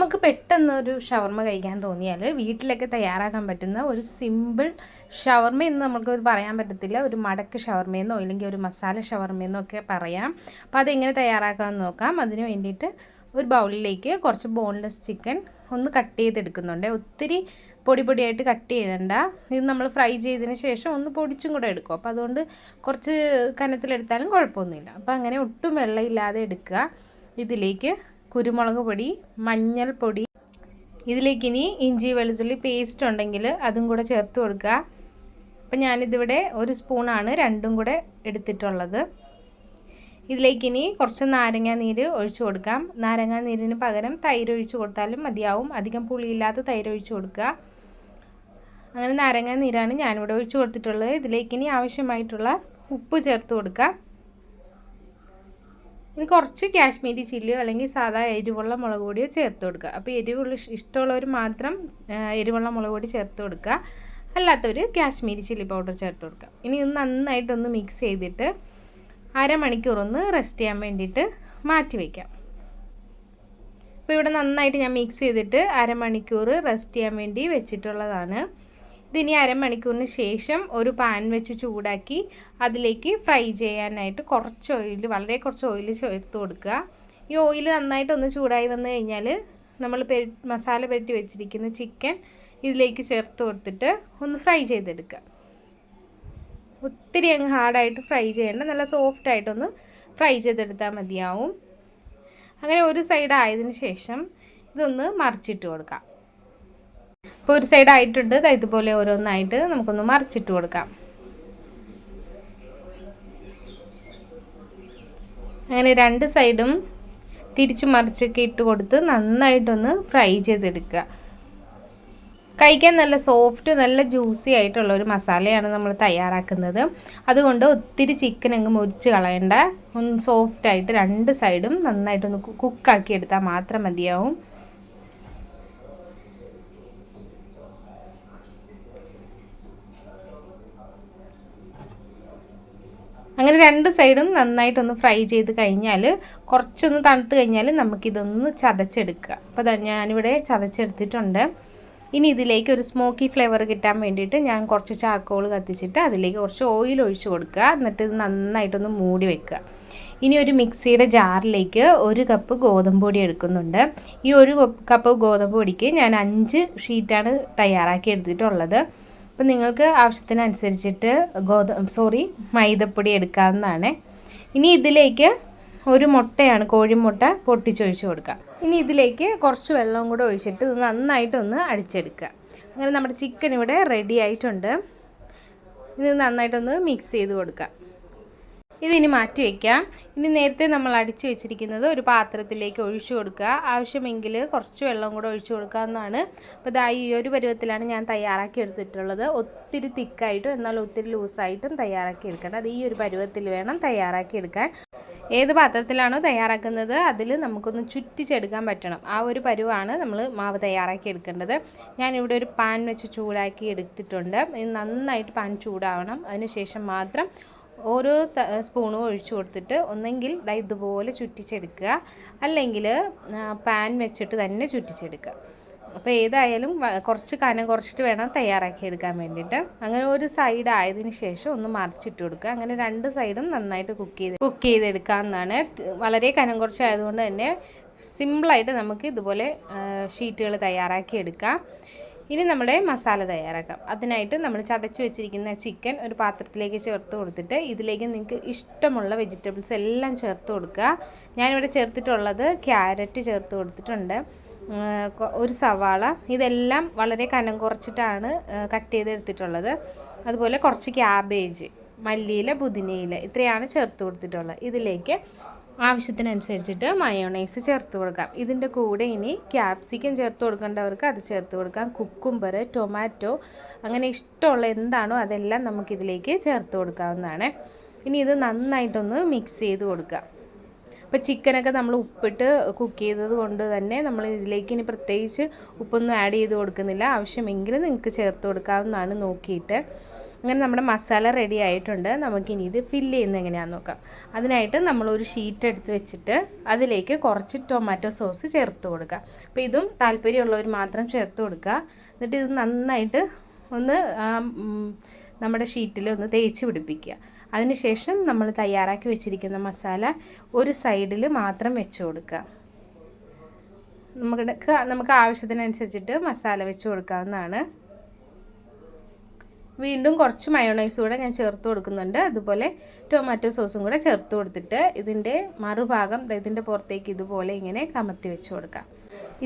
നമുക്ക് പെട്ടെന്ന് ഒരു ഷവർമ്മ കഴിക്കാൻ തോന്നിയാൽ വീട്ടിലൊക്കെ തയ്യാറാക്കാൻ പറ്റുന്ന ഒരു സിമ്പിൾ ഷവർമ്മ എന്ന് നമുക്ക് പറയാൻ പറ്റത്തില്ല. ഒരു മടക്ക് ഷവർമ്മയെന്നോ ഇല്ലെങ്കിൽ ഒരു മസാല ഷവർമ്മയെന്നോ ഒക്കെ പറയാം. അപ്പോൾ അതെങ്ങനെ തയ്യാറാക്കാമെന്ന് നോക്കാം. അതിന് വേണ്ടിയിട്ട് ഒരു ബൗളിലേക്ക് കുറച്ച് ബോൺലെസ് ചിക്കൻ ഒന്ന് കട്ട് ചെയ്തെടുക്കുന്നുണ്ട്. ഒത്തിരി പൊടി പൊടിയായിട്ട് കട്ട് ചെയ്യണ്ട. ഇത് നമ്മൾ ഫ്രൈ ചെയ്തതിന് ശേഷം ഒന്ന് പൊടിച്ചും കൂടെ എടുക്കും. അപ്പോൾ അതുകൊണ്ട് കുറച്ച് കനത്തിലെടുത്താലും കുഴപ്പമൊന്നുമില്ല. അപ്പോൾ അങ്ങനെ ഒട്ടും വെള്ളമില്ലാതെ എടുക്കുക. ഇതിലേക്ക് കുരുമുളക് പൊടി മഞ്ഞൾപ്പൊടി ഇതിലേക്ക് ഇനി ഇഞ്ചി വെളുത്തുള്ളി പേസ്റ്റ് ഉണ്ടെങ്കിൽ അതും കൂടെ ചേർത്ത് കൊടുക്കുക. അപ്പം ഞാനിതിവിടെ ഒരു സ്പൂണാണ് രണ്ടും കൂടെ എടുത്തിട്ടുള്ളത്. ഇതിലേക്ക് ഇനി കുറച്ച് നാരങ്ങാ നീര് ഒഴിച്ചു കൊടുക്കാം. നാരങ്ങാ നീരിന് പകരം തൈര് ഒഴിച്ചു കൊടുത്താലും മതിയാവും. അധികം പുളിയില്ലാത്ത തൈര് ഒഴിച്ചു കൊടുക്കുക. അങ്ങനെ നാരങ്ങാ നീരാണ് ഞാനിവിടെ ഒഴിച്ചു കൊടുത്തിട്ടുള്ളത്. ഇതിലേക്ക് ഇനി ആവശ്യമായിട്ടുള്ള ഉപ്പ് ചേർത്ത് കൊടുക്കാം. ഇനി കുറച്ച് കാശ്മീരി ചില്ലിയോ അല്ലെങ്കിൽ സാധാ എരിവുള്ള മുളക് പൊടിയോ ചേർത്ത് കൊടുക്കുക. അപ്പോൾ എരിവുള്ള ഇഷ്ടമുള്ളവർ മാത്രം എരിവുള്ള മുളക് പൊടി ചേർത്ത് കൊടുക്കുക. അല്ലാത്തവർ കാശ്മീരി ചില്ലി പൗഡർ ചേർത്ത് കൊടുക്കുക. ഇനി ഇത് നന്നായിട്ടൊന്ന് മിക്സ് ചെയ്തിട്ട് അരമണിക്കൂർ ഒന്ന് റെസ്റ്റ് ചെയ്യാൻ വേണ്ടിയിട്ട് മാറ്റി വയ്ക്കാം അപ്പോൾ ഇവിടെ നന്നായിട്ട് ഞാൻ മിക്സ് ചെയ്തിട്ട് അരമണിക്കൂർ റെസ്റ്റ് ചെയ്യാൻ വേണ്ടി വെച്ചിട്ടുള്ളതാണ്. ഇതിനി അരമണിക്കൂറിന് ശേഷം ഒരു പാൻ വെച്ച് ചൂടാക്കി അതിലേക്ക് ഫ്രൈ ചെയ്യാനായിട്ട് കുറച്ച് ഓയിൽ വളരെ കുറച്ച് ഓയിൽ ചേർത്ത് കൊടുക്കുക. ഈ ഓയിൽ നന്നായിട്ടൊന്ന് ചൂടായി വന്നു കഴിഞ്ഞാൽ നമ്മൾ മസാല പെരട്ടി വെച്ചിരിക്കുന്ന ചിക്കൻ ഇതിലേക്ക് ചേർത്ത് കൊടുത്തിട്ട് ഒന്ന് ഫ്രൈ ചെയ്തെടുക്കുക. ഒത്തിരി അങ്ങ് ഹാർഡായിട്ട് ഫ്രൈ ചെയ്യേണ്ട നല്ല സോഫ്റ്റായിട്ടൊന്ന് ഫ്രൈ ചെയ്തെടുത്താൽ മതിയാവും. അങ്ങനെ ഒരു സൈഡ് ആയതിനു ശേഷം ഇതൊന്ന് മറിച്ചിട്ട് കൊടുക്കാം. ഇപ്പോൾ ഒരു സൈഡ് ആയിട്ടുണ്ട്. ഇതുപോലെ ഓരോന്നായിട്ട് നമുക്കൊന്ന് മറിച്ചിട്ട് കൊടുക്കാം. അങ്ങനെ രണ്ട് സൈഡും തിരിച്ചു മറിച്ചൊക്കെ ഇട്ട് കൊടുത്ത് നന്നായിട്ടൊന്ന് ഫ്രൈ ചെയ്തെടുക്കുക. കഴിക്കാൻ നല്ല സോഫ്റ്റ് നല്ല ജ്യൂസി ആയിട്ടുള്ള ഒരു മസാലയാണ് നമ്മൾ തയ്യാറാക്കുന്നത്. അതുകൊണ്ട് ഒത്തിരി ചിക്കൻ അങ്ങ് മുരിച്ച് കളയണ്ട. ഒന്ന് സോഫ്റ്റായിട്ട് രണ്ട് സൈഡും നന്നായിട്ടൊന്ന് കുക്കാക്കി എടുത്താൽ മാത്രം മതിയാവും. അങ്ങനെ രണ്ട് സൈഡും നന്നായിട്ടൊന്ന് ഫ്രൈ ചെയ്ത് കഴിഞ്ഞാൽ കുറച്ചൊന്ന് തണുത്ത് കഴിഞ്ഞാൽ നമുക്കിതൊന്ന് ചതച്ചെടുക്കുക. അപ്പോൾ ഞാനിവിടെ ചതച്ചെടുത്തിട്ടുണ്ട്. ഇനി ഇതിലേക്ക് ഒരു സ്മോക്കി ഫ്ലേവർ കിട്ടാൻ വേണ്ടിയിട്ട് ഞാൻ കുറച്ച് ചാർക്കോൾ കത്തിച്ചിട്ട് അതിലേക്ക് കുറച്ച് ഓയിൽ ഒഴിച്ചു കൊടുക്കുക. എന്നിട്ട് ഇത് നന്നായിട്ടൊന്ന് മൂടി വെക്കുക. ഇനി ഒരു മിക്സിയുടെ ജാറിലേക്ക് ഒരു കപ്പ് ഗോതമ്പ് പൊടി എടുക്കുന്നുണ്ട്. ഈ ഒരു കപ്പ് ഗോതമ്പ് പൊടിക്ക് ഞാൻ അഞ്ച് ഷീറ്റാണ് തയ്യാറാക്കി എടുത്തിട്ടുള്ളത്. അപ്പം നിങ്ങൾക്ക് ആവശ്യത്തിനനുസരിച്ചിട്ട് ഗോതമ്പ് സോറി മൈദപ്പൊടി എടുക്കാവുന്നതാണ്. ഇനി ഇതിലേക്ക് ഒരു മുട്ടയാണ് കോഴിമുട്ട പൊട്ടിച്ചൊഴിച്ച് കൊടുക്കുക. ഇനി ഇതിലേക്ക് കുറച്ച് വെള്ളവും കൂടെ ഒഴിച്ചിട്ട് ഇത് നന്നായിട്ടൊന്ന് അടിച്ചെടുക്കുക. അങ്ങനെ നമ്മുടെ ചിക്കൻ ഇവിടെ റെഡി ആയിട്ടുണ്ട്. ഇത് നന്നായിട്ടൊന്ന് മിക്സ് ചെയ്ത് കൊടുക്കുക. ഇതിനി മാറ്റി വയ്ക്കാം ഇനി നേരത്തെ നമ്മൾ അടിച്ചു വെച്ചിരിക്കുന്നത് ഒരു പാത്രത്തിലേക്ക് ഒഴിച്ചു കൊടുക്കുക. ആവശ്യമെങ്കിൽ കുറച്ച് വെള്ളം കൂടെ ഒഴിച്ചു കൊടുക്കാവുന്നതാണ്. അപ്പോൾ ഇതാ ഈ ഒരു പരുവത്തിലാണ് ഞാൻ തയ്യാറാക്കി എടുത്തിട്ടുള്ളത്. ഒത്തിരി തിക്കായിട്ടും എന്നാൽ ഒത്തിരി ലൂസായിട്ടും തയ്യാറാക്കി എടുക്കേണ്ടത് അത് ഈ ഒരു പരുവത്തിൽ വേണം തയ്യാറാക്കി എടുക്കാൻ. ഏത് പാത്രത്തിലാണോ തയ്യാറാക്കുന്നത് അതിൽ നമുക്കൊന്ന് ചുറ്റിച്ചെടുക്കാൻ പറ്റണം. ആ ഒരു പരുവാണ് നമ്മൾ മാവ് തയ്യാറാക്കി എടുക്കേണ്ടത്. ഞാനിവിടെ ഒരു പാൻ വെച്ച് ചൂടാക്കി എടുത്തിട്ടുണ്ട്. നന്നായിട്ട് പാൻ ചൂടാവണം. അതിനുശേഷം മാത്രം ഓരോ സ്പൂണും ഒഴിച്ചു കൊടുത്തിട്ട് ഒന്നെങ്കിൽ ഇതുപോലെ ചുറ്റിച്ചെടുക്കുക. അല്ലെങ്കിൽ പാൻ വെച്ചിട്ട് തന്നെ ചുറ്റിച്ചെടുക്കുക. അപ്പോൾ ഏതായാലും കുറച്ച് കനം കുറച്ചിട്ട് വേണം തയ്യാറാക്കി എടുക്കാൻ വേണ്ടിയിട്ട്. അങ്ങനെ ഒരു സൈഡ് ആയതിന് ശേഷം ഒന്ന് മറിച്ചിട്ട് കൊടുക്കുക. അങ്ങനെ രണ്ട് സൈഡും നന്നായിട്ട് കുക്ക് ചെയ്ത് കുക്ക് ചെയ്തെടുക്കാമെന്നാണ് വളരെ കനം കുറച്ചായതുകൊണ്ട് തന്നെ സിമ്പിളായിട്ട് നമുക്ക് ഇതുപോലെ ഷീറ്റുകൾ തയ്യാറാക്കി എടുക്കാം. ഇനി നമ്മുടെ മസാല തയ്യാറാക്കാം. അതിനായിട്ട് നമ്മൾ ചതച്ച് വെച്ചിരിക്കുന്ന ചിക്കൻ ഒരു പാത്രത്തിലേക്ക് ചേർത്ത് കൊടുത്തിട്ട് ഇതിലേക്ക് നിങ്ങൾക്ക് ഇഷ്ടമുള്ള വെജിറ്റബിൾസ് എല്ലാം ചേർത്ത് കൊടുക്കുക. ഞാനിവിടെ ചേർത്തിട്ടുള്ളത് ക്യാരറ്റ് ചേർത്ത് കൊടുത്തിട്ടുണ്ട്. ഒരു സവാള. ഇതെല്ലാം വളരെ കനം കുറച്ചിട്ടാണ് കട്ട് ചെയ്തെടുത്തിട്ടുള്ളത്. അതുപോലെ കുറച്ച് ക്യാബേജ് മല്ലിയില പുതിനയില ഇത്രയാണ് ചേർത്ത് കൊടുത്തിട്ടുള്ളത്. ഇതിലേക്ക് ആവശ്യത്തിനനുസരിച്ചിട്ട് മയോണൈസ് ചേർത്ത് കൊടുക്കാം. ഇതിന്റെ കൂടെ ഇനി ക്യാപ്സിക്കം ചേർത്ത് കൊടുക്കേണ്ടവർക്ക് അത് ചേർത്ത് കൊടുക്കാം. കുക്കുംബർ ടൊമാറ്റോ അങ്ങനെ ഇഷ്ടമുള്ള എന്താണോ അതെല്ലാം നമുക്കിതിലേക്ക് ചേർത്ത് കൊടുക്കാവുന്നതാണ്. ഇനി ഇത് നന്നായിട്ടൊന്ന് മിക്സ് ചെയ്ത് കൊടുക്കുക ഇപ്പോൾ ചിക്കനൊക്കെ നമ്മൾ ഉപ്പിട്ട് കുക്ക് ചെയ്തത് കൊണ്ട് തന്നെ നമ്മൾ ഇതിലേക്ക് ഇനി പ്രത്യേകിച്ച് ഉപ്പൊന്നും ആഡ് ചെയ്ത് കൊടുക്കുന്നില്ല. ആവശ്യമെങ്കിൽ നിങ്ങൾക്ക് ചേർത്ത് കൊടുക്കാവുന്നതാണ് നോക്കിയിട്ട്. അങ്ങനെ നമ്മുടെ മസാല റെഡി ആയിട്ടുണ്ട്. നമുക്കിനി ഇത് ഫില്ല് ചെയ്യുന്നത് എങ്ങനെയാണെന്ന് നോക്കാം. അതിനായിട്ട് നമ്മളൊരു ഷീറ്റ് എടുത്ത് വെച്ചിട്ട് അതിലേക്ക് കുറച്ച് ടൊമാറ്റോ സോസ് ചേർത്ത് കൊടുക്കുക. അപ്പോൾ ഇതും താല്പര്യമുള്ളവർ മാത്രം ചേർത്ത് കൊടുക്കുക. എന്നിട്ട് ഇത് നന്നായിട്ട് ഒന്ന് നമ്മുടെ ഷീറ്റിൽ ഒന്ന് തേച്ച് പിടിപ്പിക്കുക. അതിനുശേഷം നമ്മൾ തയ്യാറാക്കി വെച്ചിരിക്കുന്ന മസാല ഒരു സൈഡിൽ മാത്രം വെച്ച് കൊടുക്കുക. നമുക്ക് നമുക്ക് ആവശ്യത്തിനനുസരിച്ചിട്ട് മസാല വെച്ച് കൊടുക്കാവുന്നതാണ്. വീണ്ടും കുറച്ച് മയോണൈസ് കൂടെ ഞാൻ ചേർത്ത് കൊടുക്കുന്നുണ്ട്. അതുപോലെ ടൊമാറ്റോ സോസും കൂടെ ചേർത്ത് കൊടുത്തിട്ട് ഇതിന്റെ മറുഭാഗം ഇതിന്റെ പുറത്തേക്ക് ഇതുപോലെ ഇങ്ങനെ കമത്തി വെച്ച് കൊടുക്കാം.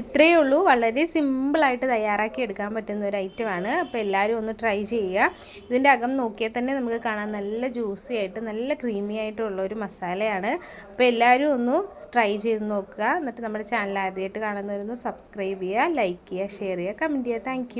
ഇത്രയേ ഉള്ളൂ. വളരെ സിമ്പിളായിട്ട് തയ്യാറാക്കി എടുക്കാൻ പറ്റുന്ന ഒരു ഐറ്റമാണ് അപ്പോൾ എല്ലാവരും ഒന്ന് ട്രൈ ചെയ്യുക. ഇതിന്റെ അകം നോക്കിയാൽ തന്നെ നമുക്ക് കാണാൻ നല്ല ജ്യൂസി ആയിട്ട് നല്ല ക്രീമി ആയിട്ടുള്ള ഒരു മസാലയാണ്. അപ്പോൾ എല്ലാവരും ഒന്ന് ട്രൈ ചെയ്ത് നോക്കുക. എന്നിട്ട് നമ്മുടെ ചാനൽ ആദ്യമായിട്ട് കാണുന്നവരൊന്ന് സബ്സ്ക്രൈബ് ചെയ്യുക ലൈക്ക് ചെയ്യുക ഷെയർ ചെയ്യുക കമന്റ് ചെയ്യുക. താങ്ക്